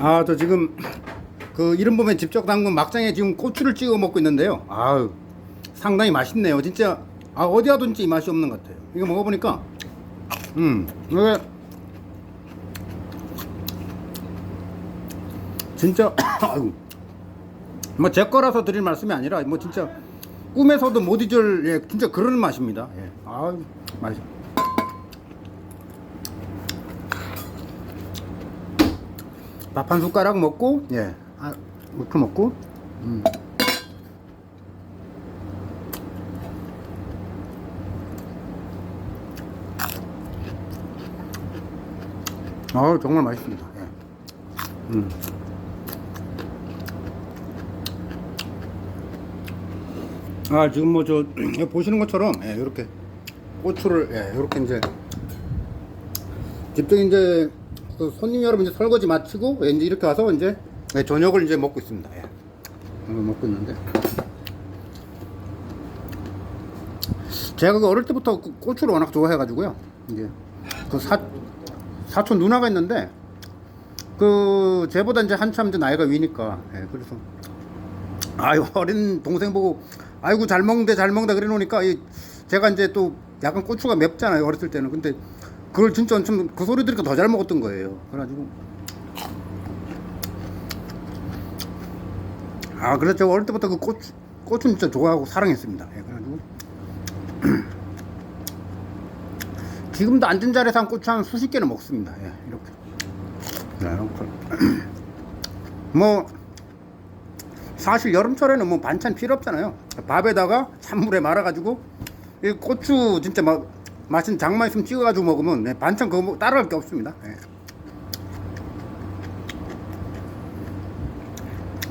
아, 저 지금 그 이름 보면 직접 담근 막장에 지금 고추를 찍어 먹고 있는데요. 아유, 상당히 맛있네요. 진짜 아, 어디 하든지 이 맛이 없는 것 같아요. 이거 먹어보니까 음, 이게 진짜 아이고 뭐 제 거라서 드릴 말씀이 아니라 뭐 진짜 꿈에서도 못 잊을 예, 진짜 그런 맛입니다. 예. 아, 맛있어. 밥 한 숟가락 먹고 예, 아, 이렇게 먹고 음. 아 정말 맛있습니다. 예. 음. 아 지금 뭐 저 보시는 것처럼 예, 이렇게 고추를 예, 이렇게 이제 집중 이제 그 손님 여러분 이제 설거지 마치고 예, 이제 이렇게 와서 이제 예, 저녁을 이제 먹고 있습니다. 예. 먹고 있는데 제가 그 어릴 때부터 그 고추를 워낙 좋아해가지고요. 이제 그 사, 사촌 누나가 있는데 그 쟤보다 이제 한참 이제 나이가 위니까 예, 그래서 아유 어린 동생 보고 아이고 잘 먹는데 잘 먹는다 그래 놓으니까 이 제가 이제 또 약간 고추가 맵잖아요 어렸을 때는 근데 그걸 진짜 엄청 그 소리 들으니까 더 잘 먹었던 거예요. 그래가지고. 아 그래서 제가 어릴 때부터 그 고추 고추 진짜 좋아하고 사랑했습니다. 예, 그래가지고. 지금도 앉은 자리에서 한 고추 한 수십 개는 먹습니다. 예, 이렇게. 네, 이렇게 뭐 사실 여름철에는 뭐 반찬 필요 없잖아요. 밥에다가 찬물에 말아가지고 이 고추 진짜 막 맛있는 장만 있으면 찍어가지고 먹으면 네, 반찬 그거 뭐 따라갈 게 없습니다. 예.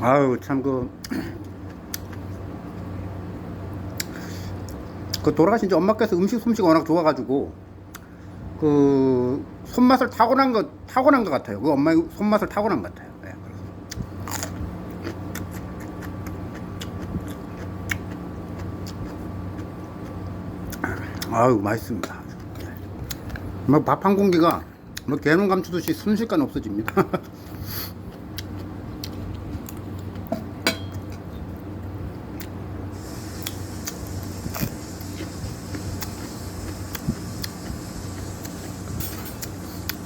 아유 참 그. 그 돌아가신 지 엄마께서 음식 솜씨가 워낙 좋아가지고 그 손맛을 타고난 것 타고난 것 같아요. 그 엄마의 손맛을 타고난 것 같아요. 예, 그래서. 아유 맛있습니다. 뭐 밥 한 공기가 뭐 개눈 감추듯이 순식간에 없어집니다.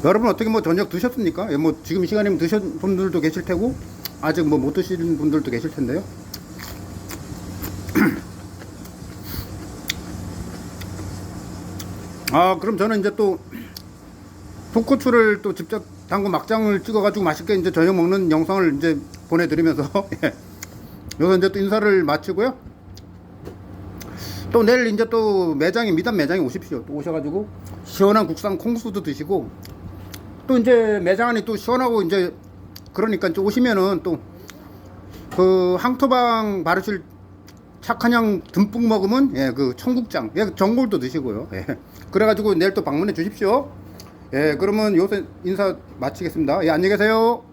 여러분 어떻게 뭐 저녁 드셨습니까? 예, 뭐 지금 시간이면 드신 분들도 계실 테고 아직 뭐 못 드시는 분들도 계실 텐데요. 아 그럼 저는 이제 또 북고추를 또 직접 담근 막장을 찍어가지고 맛있게 이제 저녁 먹는 영상을 이제 보내드리면서 예. 여기서 이제 또 인사를 마치고요. 또 내일 이제 또 매장에 미담 매장에 오십시오. 또 오셔가지고 시원한 국산 콩수도 드시고 또 이제 매장 안이 또 시원하고 이제 그러니까 이제 오시면은 또 그 항토방 바르실 착한 향 듬뿍 먹으면 예 그 청국장 예 전골도 드시고요. 예. 그래가지고 내일 또 방문해 주십시오. 예 그러면 요새 인사 마치겠습니다. 예 안녕히 계세요